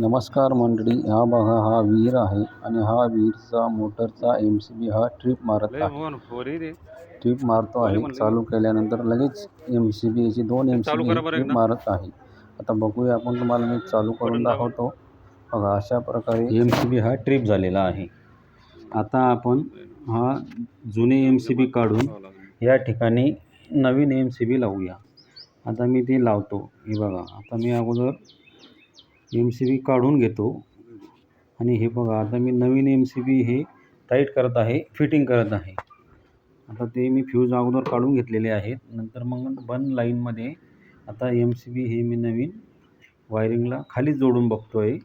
नमस्कार मंडळी हा बघा हा विहीर आहे आणि हा विहीरचा मोटरचा एम सी बी हा ट्रिप मारत आहे. ट्रिप मारतो आहे. चालू केल्यानंतर लगेच एम सी बी याची दोन एम सी बी ट्रिप. मारत आहे. आता बघूया आपण तुम्हाला मी चालू करून. दाखवतो. बघा अशा प्रकारे एम सी बी हा ट्रिप झालेला आहे. आता आपण हा जुने एम सी बी काढून या ठिकाणी नवीन एम सी बी लावूया. आता मी ती लावतो. हे बघा आता मी अगोदर एम सी बी काढून घेतो आणि हे बघा आता मी नवीन एम सी बी हे टाईट करत आहे फिटिंग करत आहे आता ते मी फ्यूज अगोदर काढून घेतलेले आहेत नंतर मग बंद लाईनमध्ये आता एम सी बी हे मी नवीन वायरिंगला खालीच जोडून बघतो आहे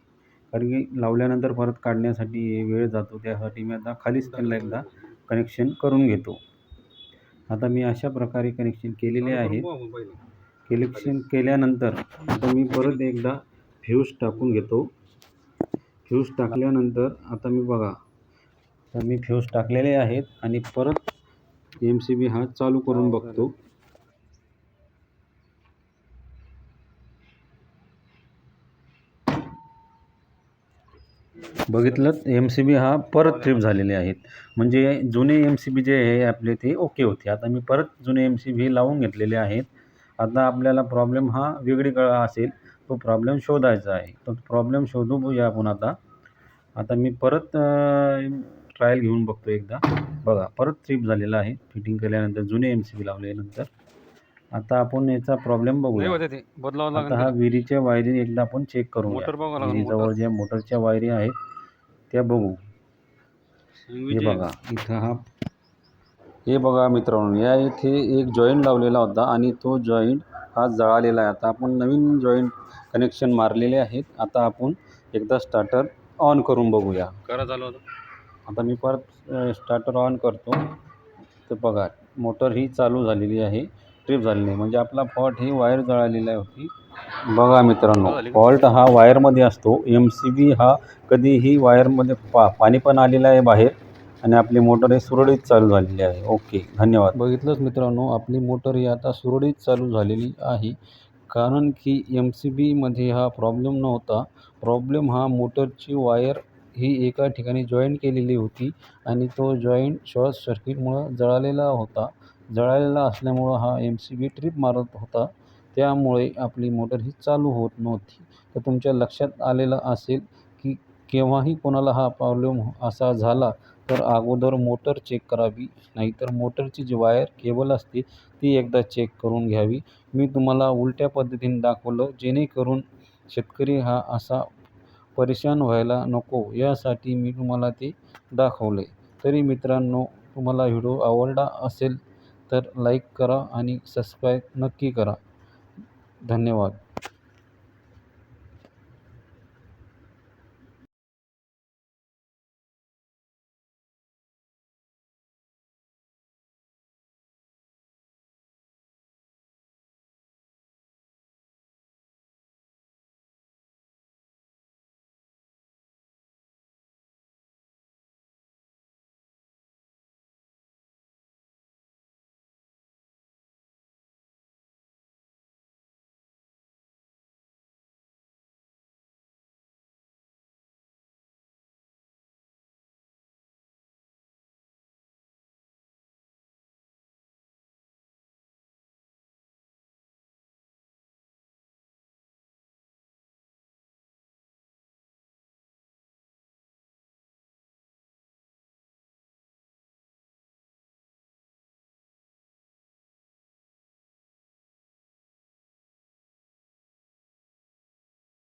कारण की लावल्यानंतर परत काढण्यासाठी वेळ जातो त्यासाठी मी आता खालीच त्यांना एकदा कनेक्शन करून घेतो आता मी अशा प्रकारे कनेक्शन केलेले आहे कलेक्शन केल्यानंतर आता मी परत एकदा फ्यूज टाकून घेतो. फ्यूज टाकल्यानंतर आता मी बघा तर मी फ्यूज टाकलेले आहेत आणि परत एम सी बी हा चालू करून बघतो. बघितलं एम सी बी हा परत ट्रिप झालेले आहेत. म्हणजे जुने एम सी बी जे आहे आपले ते ओके होते. आता मी परत जुने एम सी बी लावून घेतलेले आहेत. आता आपल्याला प्रॉब्लेम हा वेगळीकडे असेल. तो प्रॉब्लेम शोधायचा आहे. तो प्रॉब्लेम शोधू बघूया आपण आता. आता मी परत ट्रायल घेऊन बघतो एकदा. बघा परत ट्रिप झालेला आहे. फिटिंग केल्यानंतर जुने एम सी बी लावल्यानंतर आता आपण याचा प्रॉब्लेम बघूया. आता हा विहिरीच्या वायरी एकदा आपण चेक करू विहिरीजवळ ज्या मोटरच्या वायरी आहेत त्या बघू. हे बघा इथं हा. हे बघा मित्रांनो या इथे एक जॉईंट लावलेला होता आणि तो जॉईंट हा जळालेला आहे. आता आपण नवीन जॉईंट कनेक्शन मारलेले आहेत. आता आपण एकदा स्टार्टर ऑन करून बघूया. करा चालू होतं आता मी परत स्टार्टर ऑन करतो. तर बघा मोटर ही चालू झालेली आहे. ट्रिप झालेली आहे. म्हणजे आपला फॉल्ट ही वायर जळालेली होती. बघा मित्रांनो फॉल्ट हा वायरमध्ये असतो. एम सी बी हा कधीही वायरमध्ये पा पाणी पण आलेलं आहे बाहेर. आणि आपली मोटर ही सुरळीत चालू झालेली आहे. ओके धन्यवाद. बघितलंच मित्रांनो आपली मोटर ही आता सुरळीत चालू झालेली आहे. कारण की एम सी बीमध्ये हा प्रॉब्लेम नव्हता. प्रॉब्लेम हा मोटरची वायर ही एका ठिकाणी जॉईंट केलेली होती आणि तो जॉईंट शॉर्ट सर्किटमुळं जळालेला होता. जळालेला असल्यामुळं हा एम सी बी ट्रिप मारत होता. त्यामुळे आपली मोटर ही चालू होत नव्हती. तर तुमच्या लक्षात आलेलं असेल की केव्हाही कोणाला हा प्रॉब्लेम असा झाला तर अगोदर मोटर चेक करावी. नाहीतर मोटरची जी वायर केबल असते ती एकदा चेक करून घ्यावी. मी तुम्हाला उलट्या पद्धतीने दाखवलं जेणेकरून शेतकरी हा असा परेशान व्हायला नको. यासाठी मी तुम्हाला ते दाखवले. तरी मित्रांनो तुम्हाला व्हिडिओ आवडला असेल तर लाईक करा आणि सबस्क्राईब नक्की करा. धन्यवाद.